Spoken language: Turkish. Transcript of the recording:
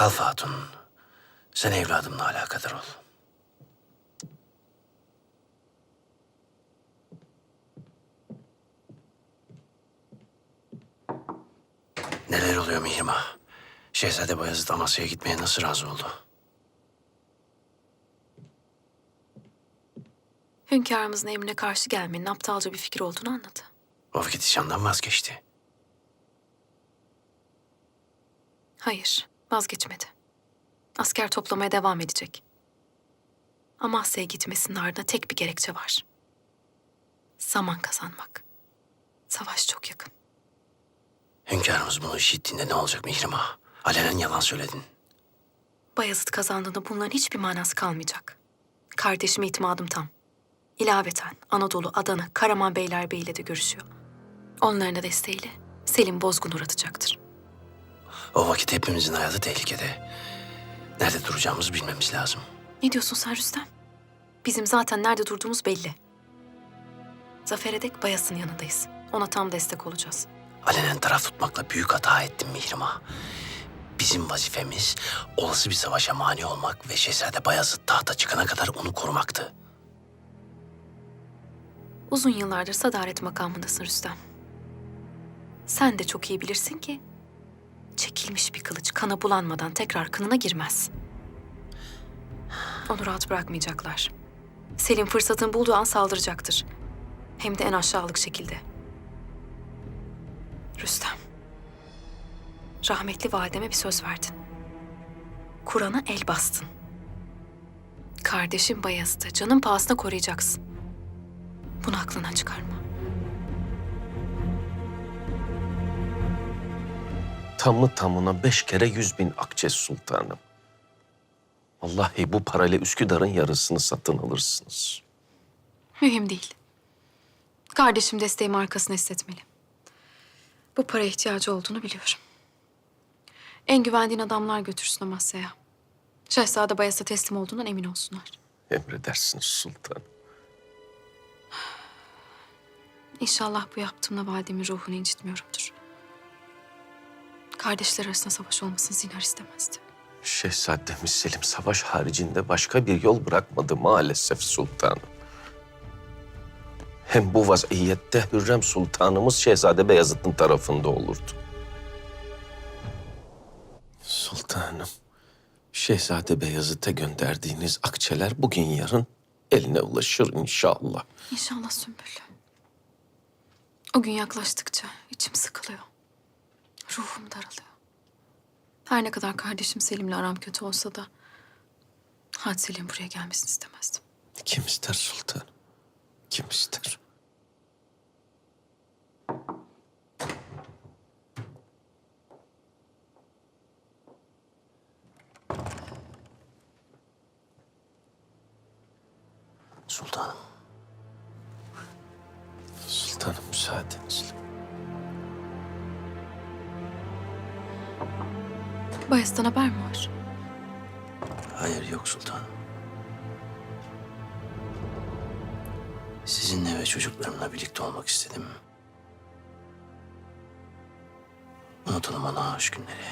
Kal Hatun. Sen evladımla alakadar ol. Neler oluyor Mihrimah? Şehzade Bayezid Amasya'ya gitmeye nasıl razı oldu? Hünkârımızın emrine karşı gelmenin aptalca bir fikir olduğunu anladı. O vakit isyandan vazgeçti. Hayır, vazgeçmedi. Asker toplamaya devam edecek. Amasya'ya gitmesinin ardında tek bir gerekçe var. Zaman kazanmak. Savaş çok yakın. Hünkârımız bunu işittiğinde ne olacak Mihrimah? Alenen yalan söyledin. Bayezid kazandığında bunların hiçbir manası kalmayacak. Kardeşime itimadım tam. İlaveten Anadolu, Adana, Karaman Beylerbeyi ile de görüşüyor. Onların da desteğiyle Selim Bozgun uğratacaktır. O vakit hepimizin hayatı tehlikede. Nerede duracağımızı bilmemiz lazım. Ne diyorsun sen Rüstem? Bizim zaten nerede durduğumuz belli. Zafer'e dek Bayas'ın yanındayız. Ona tam destek olacağız. Alenen taraf tutmakla büyük hata ettim Mihrimah. Bizim vazifemiz olası bir savaşa mani olmak ve Şehzade Bayezid tahta çıkana kadar onu korumaktı. Uzun yıllardır sadaret makamındasın Rüstem. Sen de çok iyi bilirsin ki çekilmiş bir kılıç kana bulanmadan tekrar kınına girmez. Onu rahat bırakmayacaklar. Selim fırsatını bulduğu an saldıracaktır. Hem de en aşağılık şekilde. Rüstem. Rahmetli valideme bir söz verdin. Kur'an'a el bastın. Kardeşim Bayezid'i canın pahasına koruyacaksın. Bunu aklından çıkarma. Tamı tamına beş kere yüz bin akçe sultanım. Vallahi bu parayla Üsküdar'ın yarısını satın alırsınız. Mühim değil. Kardeşim desteğimi arkasına hissetmeli. Bu paraya ihtiyacı olduğunu biliyorum. En güvendiğin adamlar götürsün Amasya'ya. Şehzade Bayas'a teslim olduğundan emin olsunlar. Emredersiniz sultanım. İnşallah bu yaptığımla validemin ruhunu incitmiyorumdur. Kardeşler arasında savaş olmasını zinhar istemezdi. Şehzademiz Selim savaş haricinde başka bir yol bırakmadı maalesef sultanım. Hem bu vaziyette Hürrem Sultanımız Şehzade Beyazıt'ın tarafında olurdu. Sultanım, Şehzade Beyazıt'a gönderdiğiniz akçeler bugün yarın eline ulaşır inşallah. İnşallah Sümbül. O gün yaklaştıkça içim sıkılıyor. Ruhum daralıyor. Her ne kadar kardeşim Selim'le aram kötü olsa da... Hadise'nin buraya gelmesini istemezdim. Kim ister sultanım? Kim ister? Sultanım. Sultanım müsaadenizle. Bayezid'den haber mi var? Hayır yok sultanım. Sizinle ve çocuklarımla birlikte olmak istedim. Unutalım ona aşk günleri.